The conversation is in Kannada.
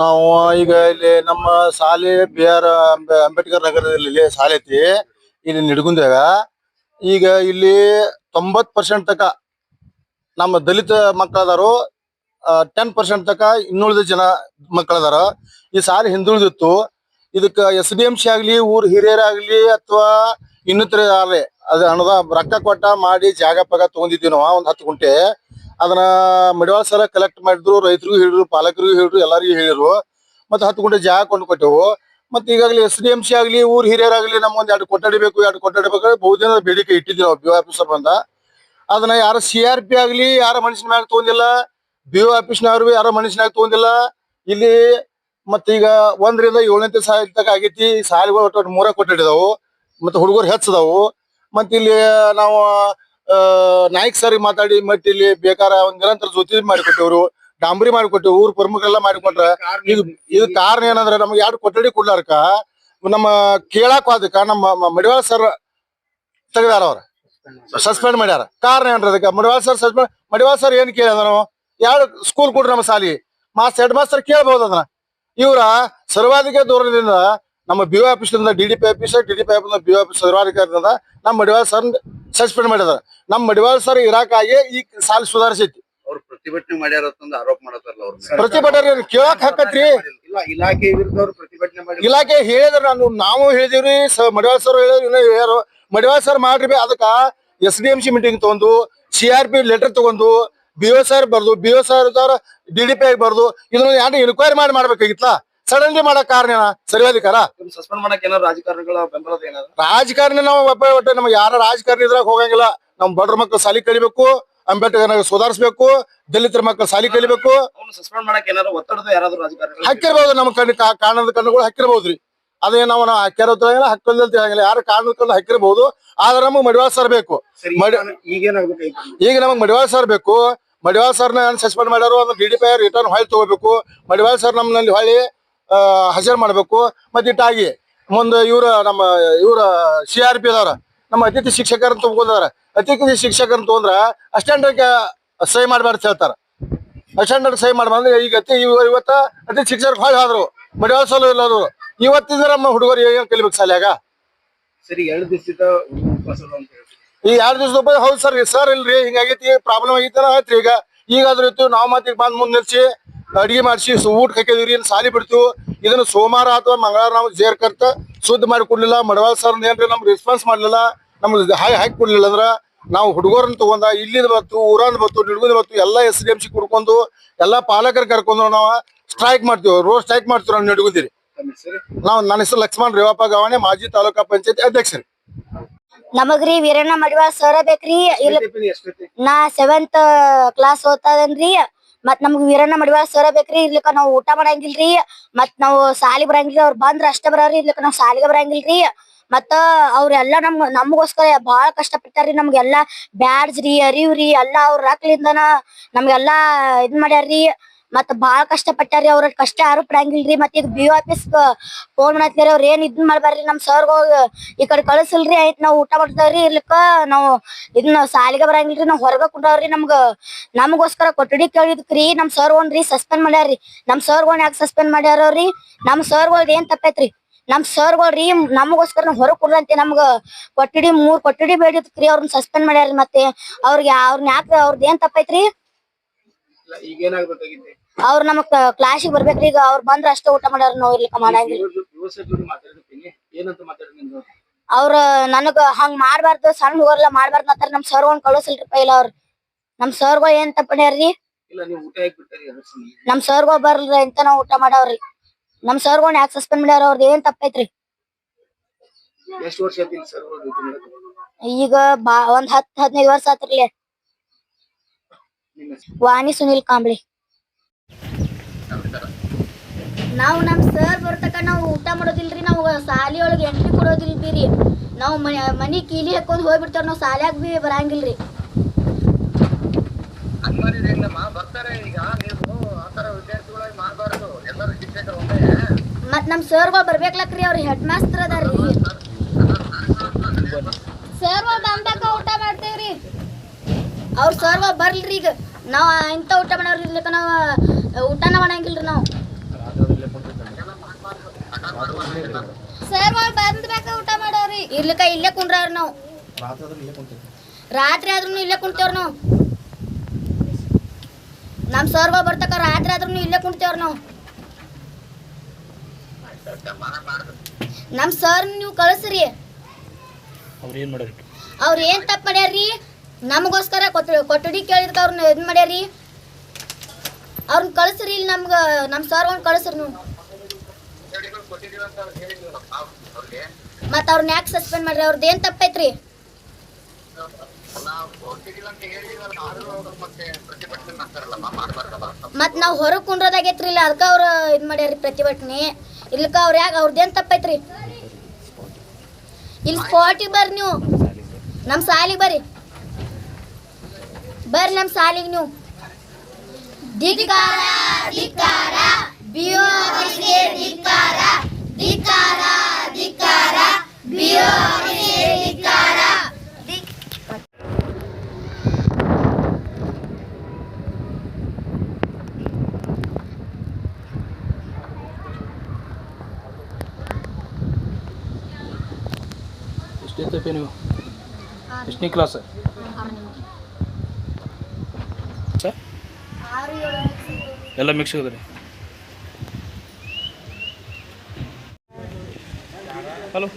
ನಾವು ಈಗ ಇಲ್ಲಿ ನಮ್ಮ ಶಾಲೆ ಬಿ ಆರ್ ಅಂಬೇಡ್ಕರ್ ನಗರದಲ್ಲಿ ಶಾಲೆ ಐತಿ. ಇಲ್ಲಿ ನಿಡ್ಗುಂದಾಗ ಈಗ ಇಲ್ಲಿ ತೊಂಬತ್ ಪರ್ಸೆಂಟ್ ತಕ ನಮ್ಮ ದಲಿತ ಮಕ್ಕಳದಾರು ಟೆನ್ ಪರ್ಸೆಂಟ್ ತಕ ಇನ್ನುಳಿದ ಜನ ಮಕ್ಕಳದಾರ. ಈ ಶಾಲೆ ಹಿಂದುಳಿದಿತ್ತು. ಇದಕ್ಕ ಎಸ್ ಡಿ ಎಂ ಸಿ ಆಗ್ಲಿ, ಊರ್ ಹಿರಿಯರಾಗ್ಲಿ ಅಥವಾ ಇನ್ನಿತರ ಆಗ್ಲಿ, ಅದ ಹಣದ ರೊಕ್ಕ ಕೊಟ್ಟ ಮಾಡಿ ಜಾಗ ಪಗ ತಗೊಂಡಿದ್ವಿ ಒಂದ್ ಹತ್ತು ಗುಂಟೆ. ಅದನ್ನ ಮಡಿವಾಳ ಸರ ಕಲೆಕ್ಟ್ ಮಾಡಿದ್ರು, ರೈತರಿಗೂ ಹೇಳಿದ್ರು, ಪಾಲಕರಿಗೂ ಹೇಳಿದ್ರು, ಎಲ್ಲರಿಗೂ ಹೇಳಿದ್ರು. ಮತ್ತೆ ಹತ್ತು ಗುಂಟೆ ಜಾಗ ಕೊಂಡು ಕೊಟ್ಟೆವು. ಮತ್ತೆ ಈಗಾಗಲೇ ಎಸ್ ಡಿ ಎಂ ಸಿ ಆಗಲಿ, ಊರ್ ಹಿರಿಯರಾಗಲಿ ನಮ್ಮ ಒಂದ್ ಎರಡು ಕೊಠಡಿ ಎರಡು ಕೊಠಡಿ ಬಹುದಿನ ಬೇಡಿಕೆ ಇಟ್ಟಿದ್ವಿ ನಾವು ಬಿ ಆಫೀಸರ್ ಬಂದ ಅದನ್ನ ಯಾರ ಸಿ ಆರ್ ಪಿ ಆಗಲಿ, ಯಾರ ಮನುಷ್ಯನ ಮ್ಯಾಗ ತಗೊಂಡಿಲ್ಲ ಬಿ ಆಫೀಸ್ನವ್ರು ಯಾರ ಮನುಷ್ಯನಾಗ ತಗೊಂಡಿಲ್ಲ. ಇಲ್ಲಿ ಮತ್ತೀಗ ಒಂದರಿಂದ ಏಳನೇ ಸಾಲ ತಕ ಆಗೈತಿ. ಸಾಲಿಗಳು ಒಟ್ಟು ಮೂರ ಕೊಟ್ಟಿದ್ದಾವು ಮತ್ತೆ ಹುಡುಗರು ಹೆಚ್ಚದಾವು ಮತ್ತೆ ಇಲ್ಲಿ ನಾವು ನಾಯ್ಕ್ ಸರ್ ಮಾತಾಡಿ ಮತ್ತೆ ಇಲ್ಲಿ ಬೇಕಾರ ಒಂದ್ ನಿರಂತರ ಜೊತೆ ಮಾಡಿಕೊಟ್ಟೆವ್ರು ಡಾಂಬರಿ ಮಾಡಿಕೊಟ್ಟೆವು ಊರ್ ಪ್ರಮುಖರೆಲ್ಲ ಮಾಡಿಕೊಟ್ರ ಇದು ಇದು ಕಾರಣ ಏನಂದ್ರೆ ನಮ್ಗೆ ಎರಡು ಕೊಠಡಿ ಕೊಡ್ಲಾರ್ಕ? ನಮ್ಮ ಕೇಳಾಕ ಅದಕ್ಕ ನಮ್ಮ ಮಡಿವಾಳ ಸರ್ ತೆಗ್ದಾರ ಅವ್ರ. ಸಸ್ಪೆಂಡ್ ಮಾಡ್ಯಾರ. ಕಾರಣ ಏನ್ರಿ ಅದಕ್ಕೆ? Madiwal sir suspend Madiwal sir ಏನ್ ಕೇಳಿದ ನಾವು ಎರಡು ಸ್ಕೂಲ್ ಕೊಡ್ರಿ ನಮ್ಮ ಸಾಲಿ? ಮಾಸ್ ಹೆಡ್ ಮಾಸ್ಟರ್ ಕೇಳ್ಬಹುದು ಅದನ್ನ. ಇವ್ರ ಸರ್ವಾಧಿಕ ಧೋರಣೆಯಿಂದ ನಮ್ಮ B office D D P office D D P office B office ಸರ್ವಾಧಿಕಾರದಿಂದ ನಮ್ಮ ಮಡಿವಾಳ ಸರ್ ಸಸ್ಪೆಂಡ್ ಮಾಡಿದಾರ. ನಮ್ಮ ಮಡಿವಾಳ ಸರ್ ಇರಾಕಾಗಿ ಈ ಸಾಲ ಸುಧಾರಿಸೈತಿ ಅವ್ರು ಪ್ರತಿಭಟನೆ ಮಾಡ್ಯಾರ ಆರೋಪ ಮಾಡತ್ತಾರಲ್ಲ ಅವ್ರ. ಪ್ರತಿಭಟನೆ ಕೇಳಕ್ ಹಾಕತ್ರಿ. ಇಲ್ಲ ಇಲಾಖೆ ವಿರುದ್ಧ ಅವ್ರು ಪ್ರತಿಭಟನೆ ಮಾಡಿ ಇಲಾಖೆ ಹೇಳಿದ್ರ ನಾನು ನಾವು ಹೇಳಿದಿವ್ರಿ ಮಡಿವಾಳ ಸರ್ ಹೇಳಿದ್ರು ಇನ್ನೂ ಹೇಳ್ಯಾರು ಮಡಿವಾಳ ಸರ್ ಮಾಡ್ರಿ ಬಿ ಅದಕ್ಕ S D M C meeting ತಗೊಂಡು ಸಿ ಆರ್ ಪಿ ಲೆಟರ್ ತಗೊಂಡು ಬಿ ಓ ಸರ್ ಬರ್ದು B O sir D D P ಆಗಿ ಬರ್ದು ಇದನ್ನ ಯಾರು ಎನ್ಕ್ವೈರಿ ಮಾಡಿ ಮಾಡ್ಬೇಕಾಗಿತ್ಲ? ಸಡನ್ಲಿ ಮಾಡಕ್ ಕಾರಣ ಏನ? ಸರಿವಾದಿಕಾರ ಸಸ್ಪೆಂಡ್ ಮಾಡಕ್ ಏನಾರ ರಾಜಕಾರಣಿಗಳ ರಾಜಕಾರಣಿ ನಾವು ಒಟ್ಟೆ ನಮ್ಗೆ ಯಾರ ರಾಜಕಾರಣಿ ಇದ್ರಾಗ ಹೋಗಂಗಿಲ್ಲ. ನಮ್ ಬಡ್ರ ಮಕ್ಳು ಸಾಲಿ ಕಲಿಬೇಕು ಅಂಬೇಡ್ಕರ್ ಸುಧಾರಿಸ್ಬೇಕು ದಲಿತರ ಮಕ್ಕಳು ಸಾಲಿ ಕಲಿಬೇಕು. ಅವ್ನು ಸಸ್ಪೆಂಡ್ ಮಾಡಕ್ ಏನಾರ ಒತ್ತಡದ ಯಾರಾದ್ರೂ ಹಕ್ಕಿರ್ಬೋದು ನಮ್ಮ ಕಣ್ಣು ಕಾರಣದ ಕಣ್ಣುಗಳು ಹಕ್ಕಿರ್ಬೋದ್ರಿ ಅದೇ ನಾವು ನಾವು ಹಕ್ಕಿರೋದ್ರಾಗಿಲ್ಲ ಹಕ್ಕಲ್ದಲ್ಲಿ ತಿಳಿಯಂಗಿಲ್ಲ ಯಾರು ಕಾರಣದ ಕಣ್ಣು ಹಕ್ಕಿರ್ಬೋದು ಆದ್ರೆ ನಮಗೆ ಮಡಿವಾಳ ಸರ್ ಬೇಕು. ಸರಿ ಈಗ ನಮಗ್ ಮಡಿವಾಳ ಸರ್ ಬೇಕು. ಮಡಿವಾಳ ಸರ್ನ ಸಸ್ಪೆಂಡ್ ಮಾಡ್ಯಾರು ಅಂದ್ರೆ ಡಿ ಡಿ ಪಿ ರಿಟರ್ನ್ ಹೊಳ್ಳಿ ತಗೋಬೇಕು. ಮಡಿವಾಳ ಸರ್ ನಮ್ಮಲ್ಲಿ ಹೊಳ್ಳಿ. ಹಾಜರ್ ಮಾಡಬೇಕು. ಮತ್ತೆ ಇಟ್ಟಾಗಿ ಮುಂದೆ ಇವ್ರ ನಮ್ಮ ಇವ್ರ ಸಿ ಆರ್ ಪಿ ಅದಾರ. ನಮ್ಮ ಅತಿಥಿ ಶಿಕ್ಷಕರನ್ನ ತಗೊಂಡಾರ ಅತಿಥಿ ಶಿಕ್ಷಕರನ್ನ ತಗೊಂಡ್ರ ಅಸ್ಟೆಂಡ್ ಸಹಿ ಮಾಡ್ಬಾರ್ದು ಹೇಳ್ತಾರ. ಅಸ್ಟೆಂಡ್ ಸಹಿ ಮಾಡ್ಬಾರ್ದು ಈಗ ಅತಿ ಇವ- ಇವತ್ತ ಅತಿಥಿ ಶಿಕ್ಷಕರು ಹೊಳ್ಳಿ ಆದ್ರು. ಮಡಿವಾಳ ಇಲ್ಲ ಇವತ್ತಿದ್ರೆ ನಮ್ಮ ಹುಡುಗರು ಏನ್ ಕಲಿಬೇಕು ಶಾಲ್ಯಾಗ ಸರಿ ಎರಡು ದಿವಸದ ಈ ಎರಡು ದಿವಸ ಒಬ್ಬ ಹೌದು ಸರ್ ಸರ್ ಇಲ್ರಿ ಹಿಂಗಾಗೈತಿ ಪ್ರಾಬ್ಲಮ್ ಆಗೈತಲ್ಲ ಆಯ್ತ್ರಿ ಈಗ. ಈಗಾದ್ರೂ ಇತ್ತು ನಾವು ಮತ್ತೆ ಬಂದ್ ಮುಂದ್ ನಿಲ್ಸಿ ಅಡಿಗೆ ಮಾಡಿಸಿ ಊಟ ಹಾಕಿದಿವ್ರಿ ಇನ್ನು ಸಾಲಿ ಬಿಡ್ತೀವಿ. ಇದನ್ನ ಸೋಮವಾರ ಅಥವಾ ಮಂಗಳವಾರ ನಾವು ಜೇರ್ ಕರ್ತ ಶುದ್ಧ ಮಾಡಿ ಕೊಡ್ಲಿಲ್ಲ. ಮಡವಾಳ ಸರ್ ಏನ್ರಿ ನಮ್ಗೆ ರೆಸ್ಪಾನ್ಸ್ ಮಾಡ್ಲಿಲ್ಲ. ನಮ್ಗೆ ಹಾಕಿ ಹಾಕಿ ಕೊಡ್ಲಿಲ್ಲ ಅಂದ್ರ ನಾವು ಹುಡುಗರನ್ನ ತಗೊಂಡ ಇಲ್ಲಿಂದ ಬತ್ತು ಊರಂದ ಬತ್ತು ನಿಡ್ಗುಂದ ಬತ್ತು ಎಲ್ಲಾ ಎಸ್ ಡಿ ಎಂ ಸಿ ಕುಡ್ಕೊಂಡು ಎಲ್ಲಾ ಪಾಲಕರು ಕರ್ಕೊಂಡು ನಾವು ಸ್ಟ್ರೈಕ್ ಮಾಡ್ತೀವಿ. ರೋಡ್ ಸ್ಟ್ರೈಕ್ ಮಾಡ್ತೀವಿ ನಾವು ನಿಡ್ಗುಂದಿರಿ ನಾವು ನನ್ನ ಹೆಸರು ಲಕ್ಷ್ಮಣ್ ರೇವಪ್ಪ ಗವಾಣೆ ಮಾಜಿ ತಾಲೂಕಾ ಪಂಚಾಯತ್ ಅಧ್ಯಕ್ಷ ನಮಗ್ರಿ ವೀರಣ್ಣ ಮಡಿವಾಳ ಸರ ಬೇಕ್ರಿ. ಇಲ್ಲ ನಾ ಸೆವೆಂತ್ ಕ್ಲಾಸ್ ಓದ್ತಾದನ್ರಿ ಮತ್ ನಮ್ಗ್ ವೀರಣ್ಣ ಮಡಿವಾಳ ಸರ ಬೇಕ್ರಿ, ಇರ್ಲಿಕ್ಕ ನಾವ್ ಊಟ ಮಾಡಂಗಿಲ್ರಿ. ಮತ್ ನಾವು ಸಾಲಿ ಬರಂಗಿಲ್ಲ ಅವ್ರ ಬಂದ್ರ ಅಷ್ಟ ಬರೋರಿ ಇರ್ಲಿಕ್ಕ ನಾವ್ ಸಾಲಿಗೆ ಬರಂಗಿಲ್ರಿ. ಮತ್ತ ಅವ್ರೆಲ್ಲಾ ನಮ್, ನಮಗೋಸ್ಕರ ಬಾಳ ಕಷ್ಟ ಪಟ್ಟಾರ್ರಿ ನಮ್ಗೆಲ್ಲಾ ಬ್ಯಾಡ್ಜ್ ರೀ ಅರಿವ್ರಿ, ಎಲ್ಲಾ ಅವ್ರ ರಕ್ಲಿಂದನ ನಮ್ಗೆಲ್ಲಾ ಇದ್ ಮಾಡ್ಯಾರ್ರಿ. ಮತ್ ಬಾಳ ಕಷ್ಟ ಪಟ್ಟಾರಿ ಅವ್ರ ಕಷ್ಟ ಯಾರು ಪಡಂಗಿಲ್ರಿ. ಮತ್ ಈಗ ಬಿ ಆಫೀಸ್ ಫೋನ್ ಮಾಡತ್ತೀರಿ ಅವ್ರ ಏನ್ ಇದ್ ಮಾಡ್ಬಾರ್ರಿ ನಮ್ ಸರ್ಗ ಈ ಕಡೆ ಕಳ್ಸಲ್ರಿ ಆಯ್ತ್ ನಾವ್ ಊಟ ಮಾಡ್ತಾವ್ರಿ ಇರ್ಲಿಕ್ಕ. ನಾವು ಇದನ್ನ ಸಾಲಿಗೆ ಬರಂಗಿಲ್ರಿ, ನಾವ್ ಹೊರಗ ಕುಂಡವ್ರಿ ನಮ್ಗ. ನಮಗೋಸ್ಕರ ಕೊಠಡಿ ಕೇಳಿದ್ಕ್ರಿ. ನಮ್ ಸರ್ ಒಂದ್ರಿ ಸಸ್ಪೆಂಡ್ ಮಾಡ್ಯಾರ್ರಿ. ನಮ್ ಸರ್ಗಳ್ ಯಾಕೆ ಸಸ್ಪೆಂಡ್ ಮಾಡ್ಯಾರ್ರಿ ನಮ್ ಸರ್ ಸರ್ಗಳ್ದ ಏನ್ ತಪ್ಪೈತ್ರಿ? ನಮ್ ಸರ್ಗಳ್ರಿ ನಮಗೋಸ್ಕರ ನಾವ್ ಹೊರಗ್ ಕುಡ್ರಂತೆ ನಮ್ಗ. ಕೊಠಡಿ ಮೂರ್ ಕೊಠಡಿ ಬೇಡಿದ್ರಿ ಅವ್ರನ್ನ ಸಸ್ಪೆಂಡ್ ಮಾಡ್ಯಾರ್ರಿ ಮತ್ತೆ. ಅವ್ರಿಗೆ ಅವ್ರನ್ನ ಯಾಕೆ ಅವ್ರದ್ ಏನ್ ತಪ್ಪೈತ್ರಿ? ಈಗೇನಾಗ್ಬೇಕಾಗಿತ್ತು ಅವ್ರ ನಮಗ್ ಕ್ಲಾಸಿಗೆ ಬರ್ಬೇಕ್ರಿ. ಈಗ ಅವ್ರ ಬಂದ್ರ ಅಷ್ಟೇ ಊಟ ಮಾಡ್ಯಾರ, ನಾವ್ ಇರ್ಲಿಕ್ಕ ಮಾಡಂಗಿಲ್ಲ ಅವ್ರ ನನಗ ಹಂಗ್ ಮಾಡ್ಬಾರ್ದು, ಸಣ್ಣ ಹುಡುಗರ್ಲ ಮಾಡ್ಬಾರ್ದು ಅಂತಾರ, ನಮ್ ಸರ್ ಒಂದ್ ಕಳಿಸಲ್ರಿ ಪೈಲ ಅವ್ರ. ನಮ್ ಸರ್ಗಳು ಏನ್ ತಪ್ಪಣ್ಯಾರ್ರಿ. ನಮ್ ಸರ್ಗಳು ಬರ್ಲ್ರಿ ಅಂತ ನಾವ್ ಊಟ ಮಾಡವ್ರಿ. ನಮ್ ಸರ್ಗಳು ಯಾಕೆ ಸಸ್ಪೆಂಡ್ ಮಾಡ್ಯಾರ ಅವ್ರದ್ದು ಏನ್ ತಪ್ಪೈತ್ರಿ ಈಗ ಬಾ, ಒಂದ್ ಹತ್, ಹದಿನೈದು ವರ್ಷ ಆತ್ರಿ ವಾಣಿ ಸುನಿಲ್ ಕಾಂಬ್ಳಿ. ನಾವು ನಮ್ಮ ಸರ್ ಬರ್ತಕ ನಾವು ಊಟ ಮಾಡೋದಿಲ್ರಿ ನಾವು ಸಾಲಿ ಒಳಗೆ ಎಂಟ್ರಿ ಕೊಡೋದಿಲ್ರಿ ನಾವು ಮನಿ ಕೀಲಿ ಹಾಕೊಂಡು ಹೋಗ್ಬಿಡ್ತೇವೆ ನಾವು ಸಾಲ್ಯಾಗ ಬಿ ಬರಂಗಿಲ್ರಿ. ಮತ್ತ ನಮ್ಮ ಈಗ ನೀವು ಆತರ ವಿದ್ಯಾರ್ಥಿಗಳಾಗಿ ಮಾಡಬಾರ್ದು ಎಲ್ಲರೂ ಶಿಕ್ಷಕರು ಒಂದೇ. ಮತ್ ನಮ್ ಸರ್ಗಳು ಬರ್ಬೇಕ್ಲಕ್ರಿ ಅವ್ರ ಹೆಡ್ ಮಾಸ್ತರ್ ಅದಾರ್ರಿ ಸರ್ಗಳು ಬಂದಾಗ ಊಟ ಮಾಡ್ತೇವ್ರಿ. ಅವ್ರ ಸರ್ಗಳು ಬರ್ಲ್ರಿ ಈಗ. ನಾವು ಇಂಥ ಊಟ ಮಾಡೋರ್ ಇರ್ಲಿಕ್ಕ ನಾವ್ ಊಟನ ಮಾಡಂಗಿಲ್ರಿ ನಾವು. ಸರ್ ಬಂದ್ ಬೇಕ ಊಟ ಮಾಡೋರಿ. ಇರ್ಲಿಕ್ಕ ಇಲ್ಲೇ ಕುಂಡ್ರವ್ರ ನಾವು. ರಾತ್ರಿ ಆದ್ರೂ ಇಲ್ಲೇ ಕುಂತೇವ್ರ ನಾವು. ನಮ್ ಸರ್ ಬರ್ತಕ ರಾತ್ರಿ ಆದ್ರೂ ಇಲ್ಲೇ ಕುಂತೇವ್ರ ನಾವು. ನಮ್ ಸರ್ ನೀವು ಕಳಿಸ್ರಿ. ಅವ್ರು ಏನು ಮಾಡ್ಯಾರ? ತಪ್ಪು ಮಾಡ್ಯಾರ್ರಿ? ನಮಗೋಸ್ಕರ ಕೊಟ್ಟಡಿ ಕೊಠಡಿ ಕೇಳಿದ್ಕ ಅವ್ರನ್ನ ಇದು ಮಾಡ್ಯಾರ್ರಿ. ಅವ್ರನ್ನ ಕಳಿಸ್ರಿ ಇಲ್ಲಿ ನಮ್ಗೆ ನಮ್ಮ ಸರ್ ಒಂದು ಕಳಿಸ್ರಿ ನೀವು ಮತ್ತೆ ಅವ್ರನ್ನ ಯಾಕೆ ಸಸ್ಪೆಂಡ್ ಮಾಡ್ರಿ? ಅವ್ರದ್ದು ಏನು ತಪ್ಪೈತ್ರಿ? ಮತ್ತೆ ನಾವು ಹೊರಗೆ ಕುಂಡ್ರೋದಾಗೈತ್ರಿ ಇಲ್ಲ ಅದಕ್ಕೆ ಅವ್ರು ಇದು ಮಾಡ್ಯಾರ್ರಿ ಪ್ರತಿಭಟನೆ. ಇಲ್ಲಕ ಅವ್ರು ಯಾಕೆ ಅವ್ರದ್ದೇನು ತಪ್ಪೈತ್ರಿ? ಇಲ್ಲಿ ಸ್ಪಾಟಿಗೆ ಬರ್ರಿ ನೀವು. ನಮ್ಮ ಸಾಲಿಗೆ ಬರ್ರಿ. ಬರ್ರಿ ನಮ್ಮ ಸಾಲಿಗೆ ನೀವು. ಧಿಕ್ಕಾರ ಧಿಕ್ಕಾರ ಬಿಯೋರಿಗೆ ಧಿಕ್ಕಾರ ಧಿಕ್ಕಾರ ಧಿಕ್ಕಾರ ಬಿಯೋರಿಗೆ ಧಿಕ್ಕಾರ ಎಷ್ಟೇ ತಪ್ಪೆ ನೀವು ಎಷ್ಟನೇ ಕ್ಲಾಸ್ ಎಲ್ಲ ಮಿಕ್ಸ್ ಅದ ಹಲೋ